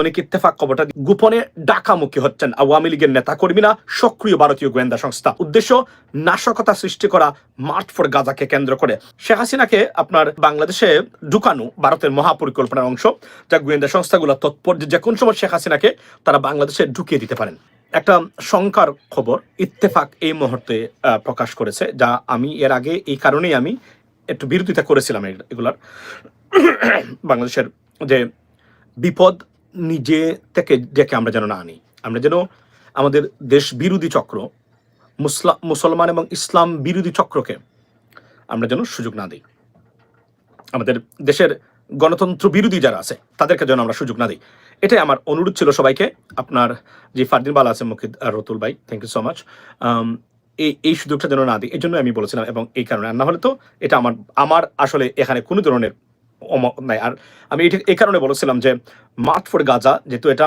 অনেক ইত্তেফাক খবরটা গোপনে ডাকামুখী হচ্ছেন আওয়ামী লীগের নেতা কর্মীরা সক্রিয় ভারতীয় গোয়েন্দা সংস্থা। উদ্দেশ্য, নাশকতা সৃষ্টি করা মার্ট ফর গাজাকে কেন্দ্র করে। শেখ হাসিনাকে আপনার বাংলাদেশে ঢুকানো ভারতের মহাপরিকল্পনার অংশ, যা গোয়েন্দা সংস্থাগুলো তৎপর যে কোন সময় শেখ হাসিনাকে তারা বাংলাদেশে ঢুকিয়ে দিতে পারেন। একটা শঙ্কার খবর ইত্তেফাক এই মুহূর্তে প্রকাশ করেছে, যা আমি এর আগে এই কারণেই আমি একটু বিরোধিতা করেছিলাম এগুলার। বাংলাদেশের যে বিপদ নিজে থেকে ডেকে আমরা যেন না আনি। আমরা যেন আমাদের দেশ বিরোধী চক্র, মুসলা, মুসলমান এবং ইসলাম বিরোধী চক্রকে আমরা যেন সুযোগ না দিই। আমাদের দেশের গণতন্ত্র বিরোধী যারা আছে, তাদেরকে যেন আমরা সুযোগ না দিই। এটাই আমার অনুরোধ ছিল সবাইকে। আপনার যে ফারদিন বালা আছে মুখিদ রতুল ভাই থ্যাংক ইউ সো মাচ এই এই সুযোগটা যেন না দিই এই জন্য আমি বলেছিলাম এবং এই কারণে। না হলে তো এটা আমার আমার আসলে এখানে কোনো ধরনের নাই, আর আমি এটা এই কারণে বলেছিলাম যে মার্ট ফর গাজা যেহেতু এটা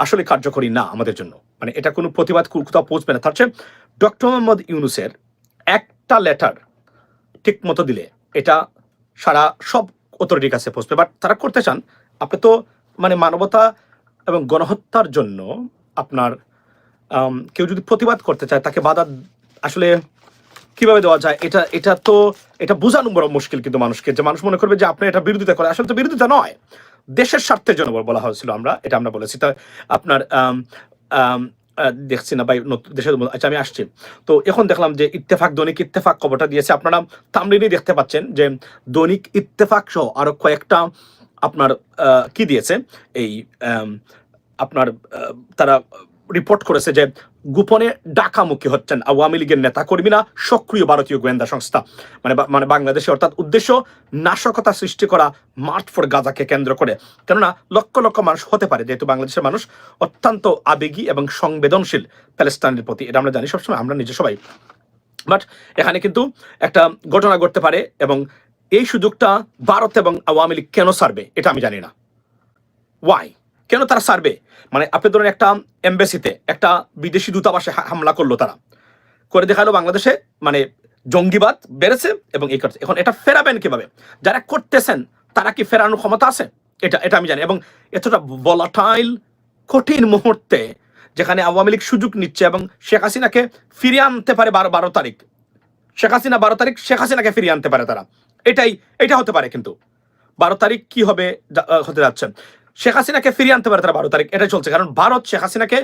আসলে কার্যকরী না আমাদের জন্য। মানে এটা কোনো প্রতিবাদ কোথাও পৌঁছবে না। তার চেয়ে ডক্টর মোহাম্মদ ইউনুসের একটা লেটার ঠিক মতো দিলে এটা সারা সব অথরিটির কাছে পৌঁছবে। বাট তারা করতে চান, আপনি তো মানে মানবতা এবং গণহত্যার জন্য আপনার কেউ যদি প্রতিবাদ করতে চায়, তাকে বাধা আসলে কীভাবে দেওয়া যায়, এটা এটা তো, এটা বোঝানো বড় মুশকিল কিন্তু মানুষকে, যে মানুষ মনে করবে যে আপনি এটা বিরোধিতা করে। আসলে তো বিরোধিতা নয়, দেশের স্বার্থের জন্য বলা হয়েছিল আমরা, এটা আমরা বলেছি। তা আপনার দেখছি না নতুন দেশের আচ্ছা আমি আসছি। তো এখন দেখলাম যে ইত্তেফাক, দৈনিক ইত্তেফাক খবরটা দিয়েছে। আপনারা তামলিনই দেখতে পাচ্ছেন যে দৈনিক ইত্তেফাক সহ আরও কয়েকটা আপনার কি দিয়েছে, এই আপনার তারা রিপোর্ট করেছে যে গোপনে ডাকামুখী হচ্ছেন আওয়ামী লীগের নেতা কর্মীরা সক্রিয় ভারতীয় গোয়েন্দা সংস্থা। মানে মানে বাংলাদেশে অর্থাৎ উদ্দেশ্য নাশকতা সৃষ্টি করা মার্ট ফর গাজাকে কেন্দ্র করে। কেননা লক্ষ লক্ষ মানুষ হতে পারে, যেহেতু বাংলাদেশের মানুষ অত্যন্ত আবেগী এবং সংবেদনশীল প্যালেস্তানের প্রতি। এটা আমরা জানি সবসময়, আমরা নিজে সবাই। বাট এখানে কিন্তু একটা ঘটনা ঘটতে পারে এবং এই সুযোগটা ভারত এবং আওয়ামী লীগ কেন সারবে, এটা আমি জানি না। ওয়াই কেন তারা সারবে মানে আপনি ধরুন একটা এমবেসিতে একটা বিদেশি দূতাবাসে হামলা করল তারা। করে দেখাল বাংলাদেশে মানে জঙ্গিবাদ বেড়েছে এবং এই করছে। এখন এটা ফেরাবেন কীভাবে? যারা করতেছেন, তারা কি ফেরানোর ক্ষমতা আছে? এটা এটা আমি জানি। এবং এতটা ভলাটাইল কঠিন মুহূর্তে যেখানে আওয়ামী লীগ সুযোগ নিচ্ছে এবং শেখ হাসিনাকে ফিরিয়ে আনতে পারে বারো বারো তারিখ। শেখ হাসিনা বারো তারিখ, শেখ হাসিনাকে ফিরিয়ে আনতে পারে তারা। এটাই এটা হতে পারে কিন্তু। বারো তারিখ কি হবে হতে যাচ্ছে। শেখ হাসিনাকে ফিরিয়ে আনতে পারে তারা বারো তারিখ এটা চলছে। কারণ ভারত শেখ হাসিনাকে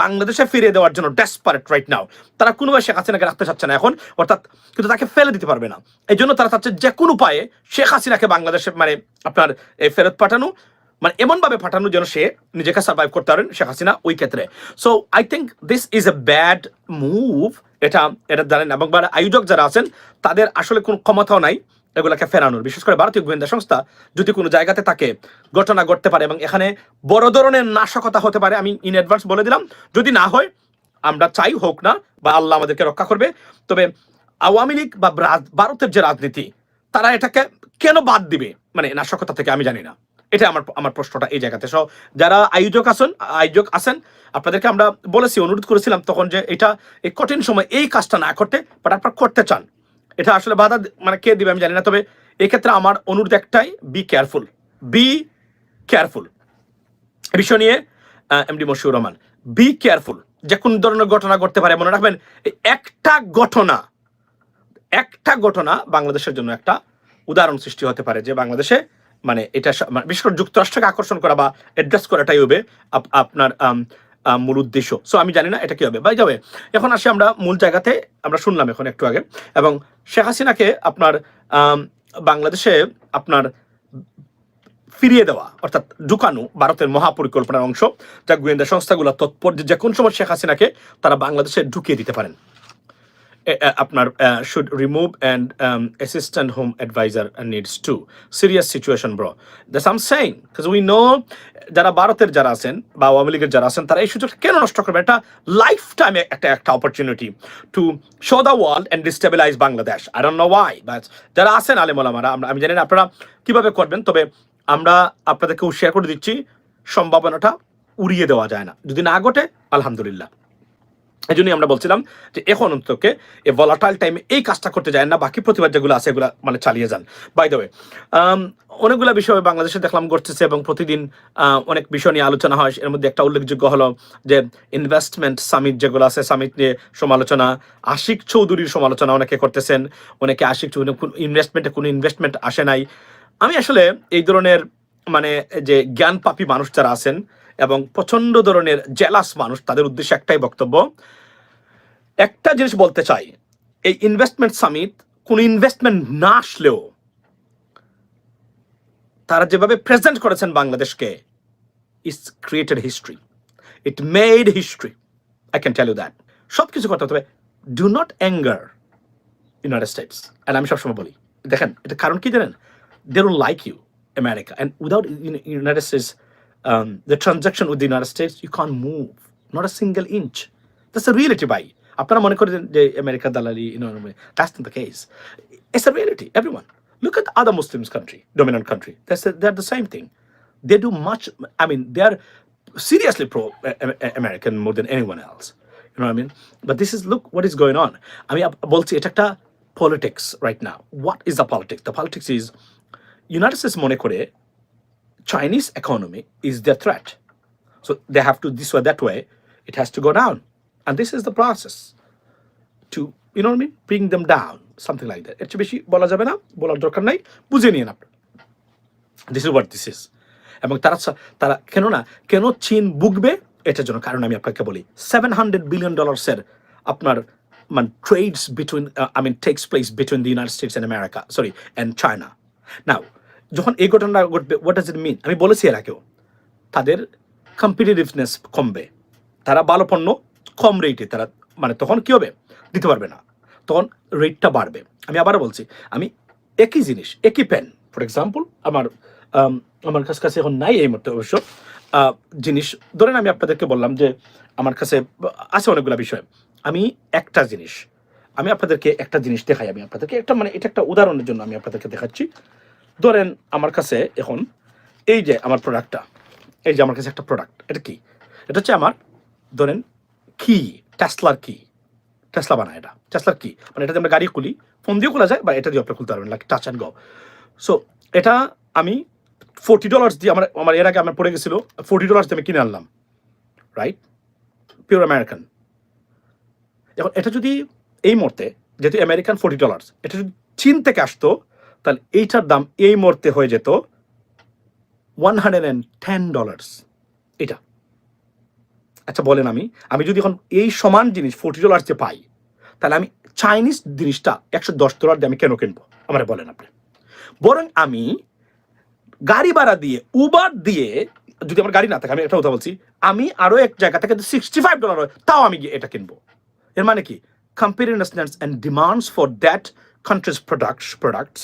বাংলাদেশে ফিরিয়ে দেওয়ার জন্য ডেসপারেট রাইট নাও তারা কোনোভাবে শেখ হাসিনাকে রাখতে চাচ্ছে না এখন, অর্থাৎ কিন্তু তাকে ফেলে দিতে পারবে না। এই জন্য তারা চাচ্ছে যে কোনো উপায়ে শেখ হাসিনাকে বাংলাদেশে মানে আপনার ফেরত পাঠানো মানে এমনভাবে পাঠানো যেন সে নিজেকে সার্ভাইভ করতে পারেন শেখ হাসিনা ওই ক্ষেত্রে। So I think this is a bad move এটা এটা জানেন, এবং আয়োজক যারা আছেন, তাদের আসলে কোনো ক্ষমতাও নাই। এগুলাকে ফেরানোর। বিশেষ করে ভারতীয় গোয়েন্দা সংস্থা যদি কোনো জায়গাতে তাকে ঘটনা ঘটতে পারে এবং এখানে বড় ধরনের নাশকতা হতে পারে, আমি ইন অ্যাডভান্স বলে দিলাম। যদি না হয়, আমরা চাই হোক না বা আল্লাহ আমাদেরকে রক্ষা করবে। তবে আওয়ামী লীগ বা ভারতের যে রাজনীতি, তারা এটাকে কেন বাদ দিবে? মানে নাশকতা থেকে আমি জানি না। এটা আমার আমার প্রশ্নটা এই জায়গাতে। সো যারা আয়োজক আছেন আয়োজক আছেন, আপনাদেরকে আমরা বলেছি, অনুরোধ করেছিলাম তখন যে এটা এই কঠিন সময় এই কাজটা না করতে বাট আপনারা করতে চান। এটা আসলে বাধা মানে কে দিবে আমি জানি না, তবে এক্ষেত্রে আমার অনুরোধ একটাই বি কেয়ারফুল বি কেয়ারফুল বিষয় নিয়ে MD Mashiur Rahman be careful যে কোন ধরনের ঘটনা ঘটতে পারে, মনে রাখবেন একটা ঘটনা একটা ঘটনা বাংলাদেশের জন্য একটা উদাহরণ সৃষ্টি হতে পারে যে বাংলাদেশে মানে এটা মানে বিশেষ করে যুক্তরাষ্ট্রকে আকর্ষণ করা বা অ্যাড্রেস করাটাই হবে আপ- আপনার মূল উদ্দেশ্য। সো আমি জানি না এটা কি হবে। বাই যাবে এখন আসি আমরা মূল জায়গাতে। আমরা শুনলাম এখন একটু আগে। এবং শেখ হাসিনাকে আপনার বাংলাদেশে আপনার ফিরিয়ে দেওয়া, অর্থাৎ ঢুকানো ভারতের মহাপরিকল্পনার অংশ, যা গোয়েন্দা সংস্থাগুলো তৎপর যে কোন সময় শেখ হাসিনাকে তারা বাংলাদেশে ঢুকিয়ে দিতে পারেন। আপনার should remove and assistant home advisor needs to serious situation bro that's I'm saying we know যারা ভারতের যারা আছেন বা আওয়ামী লীগের যারা আছেন, তারা এই সুযোগটা কেন নষ্ট করবে? এটা লাইফ টাইমে একটা একটা opportunity to show the world and destabilise Bangladesh I don't know why but যারা আছেন আলেমোলামারা আমরা আমি জানি না আপনারা কীভাবে করবেন, তবে আমরা আপনাদেরকেও শেয়ার করে দিচ্ছি, সম্ভাবনাটা উড়িয়ে দেওয়া যায় না। যদি না ঘটে, আলহামদুলিল্লাহ। এই জন্যই আমরা বলছিলাম যে এখন অন্তকে এই ভলাটাইল টাইমে এই কাজটা করতে যায় না, বাকি প্রতিবাদ যেগুলো আছে এগুলো মানে চালিয়ে যান। বাই ওয়ে অনেকগুলো বিষয় বাংলাদেশে দেখলাম ঘটতেছে এবং প্রতিদিন অনেক বিষয় নিয়ে আলোচনা হয়। এর মধ্যে একটা উল্লেখযোগ্য হলো যে ইনভেস্টমেন্ট সামিট যেগুলো আছে সামিট নিয়ে সমালোচনা, আশিক চৌধুরীর সমালোচনা অনেকে করতেছেন। অনেকে আশিক চৌধুরী ইনভেস্টমেন্টে কোনো ইনভেস্টমেন্ট আসে নাই। আমি আসলে এই ধরনের মানে যে জ্ঞান পাপী মানুষ যারা আছেন এবং প্রচণ্ড ধরনের জেলাস মানুষ, তাদের উদ্দেশ্যে একটাই বক্তব্য। একটা জিনিস বলতে চাই, এই ইনভেস্টমেন্ট সামিট কোন ইনভেস্টমেন্ট না আসলেও তারা যেভাবে প্রেজেন্ট করেছেন বাংলাদেশকে is created history it made history I can tell you that সব কিছু করতে হবে। Do not anger United States and আমি সবসময় বলি, দেখেন এটা কারণ কি জানেন? They don't like you America and without United States The transaction with the United States you can move not a single inch that's a reality by আপনারা মনে করেন যে আমেরিকা দালালি that's not the case it's a reality everyone Look at other Muslims country, dominant country. That's they're the same thing. They do much. I mean, they're seriously pro uh, American more than anyone else. You know what I mean? But this is look what is going on. I mean, বলছি এটা একটা politics right now. What is the politics? The politics is United States মনে করে Chinese economy is their threat. So they have to this way that way. It has to go down, and this is the process. to you know what I mean bring them down something like that এর চেয়ে বেশি বলা যাবে না বলার দরকার নাই বুঝে নিন আপনার this is what this is এবং তারা সা- তারা কেন না কেন চীন বুকবে এটার জন্য কারণ আমি আপনাকে বলি সেভেন হান্ড্রেড বিলিয়ন ডলার্সের আপনার মানে trades between I mean takes place between the United States and America sorry and China now যখন এই ঘটনাটা ঘটবে হোয়াট ডাজ ইট মিন আমি বলেছি এর আগেও, তাদের কম্পিটিটিভনেস কমবে। তারা ভালো পণ্য কম রেটে তারা মানে তখন কী হবে? দিতে পারবে না। তখন রেটটা বাড়বে। আমি আবারও বলছি, আমি একই জিনিস, একই পেন ফর এক্সাম্পল আমার আমার কাছে কাছে এখন নাই এই মুহূর্তে অবশ্য। জিনিস, ধরেন আমি আপনাদেরকে বললাম যে, আমার কাছে আছে অনেকগুলো বিষয়। আমি একটা জিনিস, আমি আপনাদেরকে একটা জিনিস দেখাই, আমি আপনাদেরকে একটা মানে এটা একটা উদাহরণের জন্য আমি আপনাদেরকে দেখাচ্ছি। ধরেন আমার কাছে এখন এই যে আমার প্রোডাক্টটা এই যে আমার কাছে একটা প্রোডাক্ট এটা কি? এটা হচ্ছে আমার, ধরেন কি টেসলার কি টেসলা বানায় এটা। টেসলার কি মানে এটা আমরা গাড়ি খুলি ফোন দিয়ে খোলা যায়, বা এটা দিয়ে আপনি খুলতে পারবেন like touch and go so এটা আমি ফোর্টি ডলার্স দিয়ে আমার আমার এর আগে আমার পড়ে গেছিল ফোর্টি ডলার্স দিয়ে আমি কিনে আনলাম রাইট পিওর আমেরিকান এখন এটা যদি এই মুহূর্তে, যেহেতু আমেরিকান ফোর্টি ডলার্স এটা যদি চীন থেকে আসতো তাহলে এইটার দাম এই মুহূর্তে হয়ে যেত one hundred and ten dollars এটা আচ্ছা বলেন আমি। আমি যদি এখন এই সমান জিনিস ফোর্টি যে পাই, তাহলে আমি চাইনিজ জিনিসটা একশো দশ ডলার দিয়ে আমি কেন কিনবো? আমার বলেন আপনি। বরং আমি গাড়ি ভাড়া দিয়ে উবার দিয়ে, যদি আমার গাড়ি না থাকে, আমি একটা কথা বলছি, আমি আরও এক জায়গা থেকে সিক্সটি ফাইভ ডলার হয় তাও আমি গিয়ে এটা কিনবো। এর মানে কি? Competitiveness and demands for that country's products products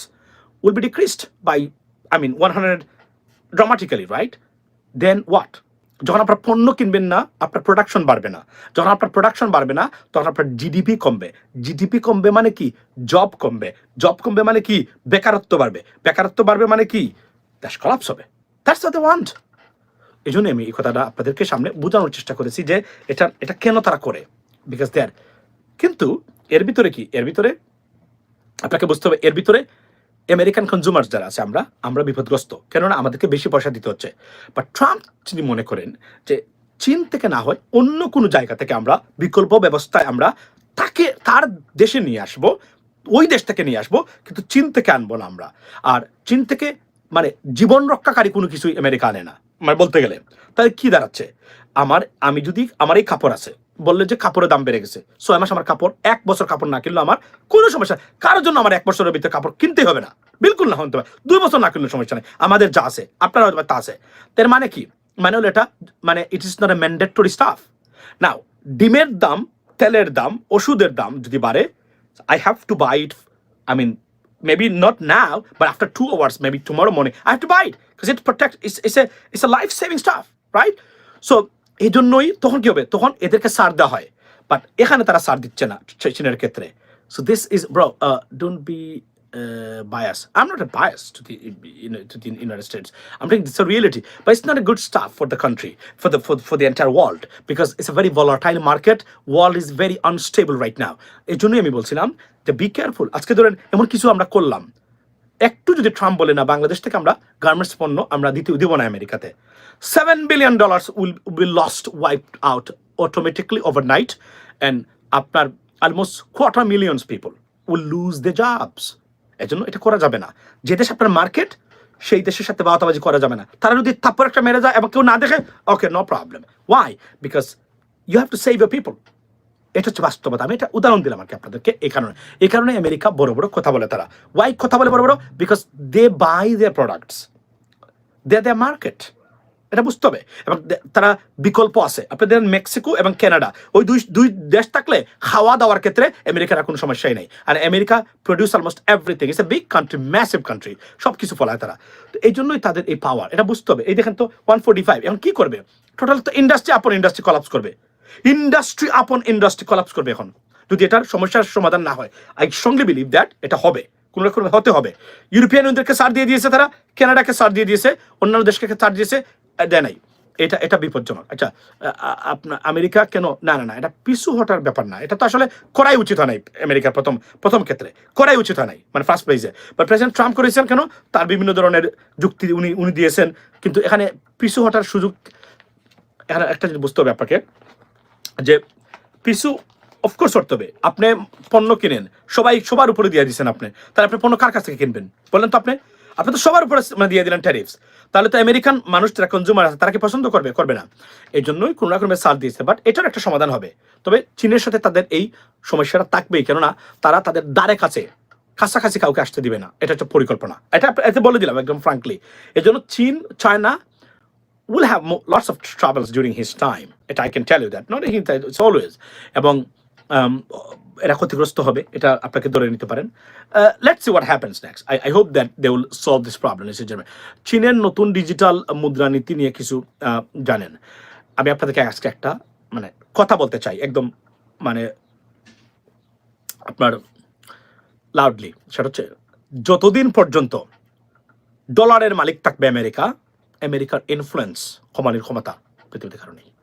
will be decreased by, I mean 100 dramatically, right? Then what? যখন আপনার পণ্য কিনবেন না, আপনার প্রোডাকশন বাড়বে না। যখন আপনার প্রোডাকশন বাড়বে না, তখন আপনার জিডিপি কমবে। জিডিপি কমবে মানে কি? জব কমবে। জব কমবে মানে কি? বেকারত্ব বাড়বে। বেকারত্ব বাড়বে মানে কি? দেশ কলাপস হবে। দ্যাটস দ্য ওয়ান্ট এই জন্য আমি এই কথাটা আপনাদেরকে সামনে বোঝানোর চেষ্টা করেছি যে এটা এটা কেন তারা করে? বিকজ দে আর কিন্তু এর ভিতরে কি? এর ভিতরে আপনাকে বুঝতে হবে, এর ভিতরে আমেরিকান কনজিউমার যারা আছে আমরা আমরা বিপদগ্রস্ত। কেননা আমাদেরকে বেশি পয়সা দিতে হচ্ছে। বা ট্রাম্প যদি মনে করেন যে চীন থেকে না হয় অন্য কোনো জায়গা থেকে আমরা বিকল্প ব্যবস্থায় আমরা তাকে, তার দেশে নিয়ে আসব, ওই দেশ থেকে নিয়ে আসব, কিন্তু চীন থেকে আনব না আমরা। আর চীন থেকে মানে জীবন রক্ষাকারী কোনো কিছুই আমেরিকা আনে না। মানে বলতে গেলে। তাহলে কি দাঁড়াচ্ছে? আমার, আমি যদি, আমার এই কাপড় আছে বললে যে কাপড়ের দাম বেড়ে গেছে। ছয় মাস আমার কাপড় এক বছর কাপড় না কিনলে আমার কোনো সমস্যা কারোর জন্য আমার এক বছরের ভিতরে কাপড় কিনতে হবে না। বিলকুল না হতে হবে দুই বছর না কিনলে সমস্যা নেই। আমাদের যা আছে আপনারা হয়তো তা আছে। তার মানে কি? মানে হলো এটা মানে it is not a mandatory stuff now ডিমের দাম তেলের দাম ওষুধের দাম যদি বাড়ে I have to buy it I mean maybe not now, but after two hours, maybe tomorrow morning, I have to buy it because it protects. It's, it's a it's a life saving stuff, right? এই জন্যই তখন কি হবে তখন এদেরকে সার দেওয়া হয় but এখানে তারা সার দিচ্ছে না চীনের ক্ষেত্রে so this is bro don't be uh, bias. I'm not a bias to the you know to the United States. I'm saying it's a reality, but it's not a good stuff for the country, for the for, for the entire world, because it's a very volatile market. World is very unstable right now. এই জন্যই আমি বলছিলাম যে be careful আজকে ধরেন এমন কিছু আমরা করলাম একটু যদি ট্রাম্প বলে না, বাংলাদেশ থেকে আমরা গার্মেন্টস পণ্য আমরা দিতে দিব না আমেরিকাতে। Seven billion dollars will will lost wipe out automatically overnight and আপনার almost quarter millions people will lose the jobs এজন্য এটা করা যাবে না। যে দেশ আপনার মার্কেট সেই দেশের সাথে বাতাবাজি করা যাবে না। তারা যদি থাপ্পর একটা মেরে যায় এবং কেউ না দেখে okay no problem why because you have to save your people এটা হচ্ছে বাস্তবতা। আমি এটা উদাহরণ দিলাম আর কি আপনাদেরকে এই কারণে। এই কারণে আমেরিকা বড় বড় কথা বলে তারা। ওয়াই কথা বলে বড় বড়? Because they buy their products they their market এটা বুঝতে হবে। এবং তারা বিকল্প আছে। আপনি দেখেন মেক্সিকো এবং কানাডা। ওই দুই দুই দেশ থাকলে খাওয়া দাওয়ার ক্ষেত্রে আমেরিকার কোনো সমস্যাই নেই। আর America produce almost everything it's a big country massive country সব কিছু ফলায় তারা। তো এই জন্যই তাদের এই পাওয়ার এটা বুঝতে হবে। এই দেখেন তো ওয়ান ফোর্টি ফাইভ এখন কি করবে? টোটাল তো ইন্ডাস্ট্রি আপন ইন্ডাস্ট্রি কলাপস করবে। ইন্ডাস্ট্রি আপন ইন্ডাস্ট্রি কলাপস করবে এখন। যদি এটার সমস্যার সমাধান না হয় আই স্ট্রংলি বিলিভ দ্যাট এটা হবে। কোন রকম হতে হবে। ইউরোপিয়ান ইউনিয়নদেরকে সার দিয়ে দিয়েছে তারা কানাডাকে সার দিয়ে দিয়েছে, অন্যান্য দেশকে সার দিয়েছে দেয় নাই। এটা এটা বিপজ্জনক। আচ্ছা আপনার আমেরিকা কেন না না না, এটা পিছু হটার ব্যাপার না। এটা তো আসলে করাই উচিত হয় নাই আমেরিকার প্রথম প্রথম ক্ষেত্রে। করাই উচিত হয় নাই মানে ফার্স্ট প্লেসে বাট প্রেসিডেন্ট ট্রাম্প করেছেন কেন? তার বিভিন্ন ধরনের যুক্তি উনি উনি দিয়েছেন। কিন্তু এখানে পিছু হটার সুযোগ এখানে একটা জিনিস বুঝতে হবে আপনাকে যে পিছু অফকোর্স করতে হবে। আপনি পণ্য কিনেন। সবাই সবার উপরে দিয়ে দিচ্ছেন আপনি। তাহলে আপনি পণ্য কার কাছ থেকে কিনবেন? বললেন তো আপনি। আপনি তো সবার উপরে মানে দিয়ে দিলেন ট্যারিফস তাহলে তো আমেরিকান মানুষ যারা কনজিউমার আছে, তারা কি পছন্দ করবে? করবে না। এই জন্যই কোনো না কোনো সার দিয়েছে। বাট এটার একটা সমাধান হবে। তবে চীনের সাথে তাদের এই সমস্যাটা থাকবেই। কেননা তারা তাদের দ্বারে কাছে, কাছাকাছি কাউকে আসতে দিবে না। এটা হচ্ছে পরিকল্পনা। এটা এতে বলে দিলাম একদম ফ্রাঙ্কলি এই জন্য চীন, China will have mo- lots of troubles during his time. It, I can tell you that. Not he, it's always. এবং এরা ক্ষতিগ্রস্ত হবে এটা আপনাকে ধরে নিতে পারেন let's see what happens next I I hope that they will solve this problem is চীনের নতুন ডিজিটাল মুদ্রানীতি নিয়ে কিছু জানেন আমি আপনাদেরকে আজকে একটা মানে কথা বলতে চাই একদম মানে আপনার লাউডলি সেটা হচ্ছে যতদিন পর্যন্ত ডলারের মালিক থাকবে আমেরিকা আমেরিকার ইনফ্লুয়েন্স কমানির ক্ষমতা পৃথিবীতে কারণে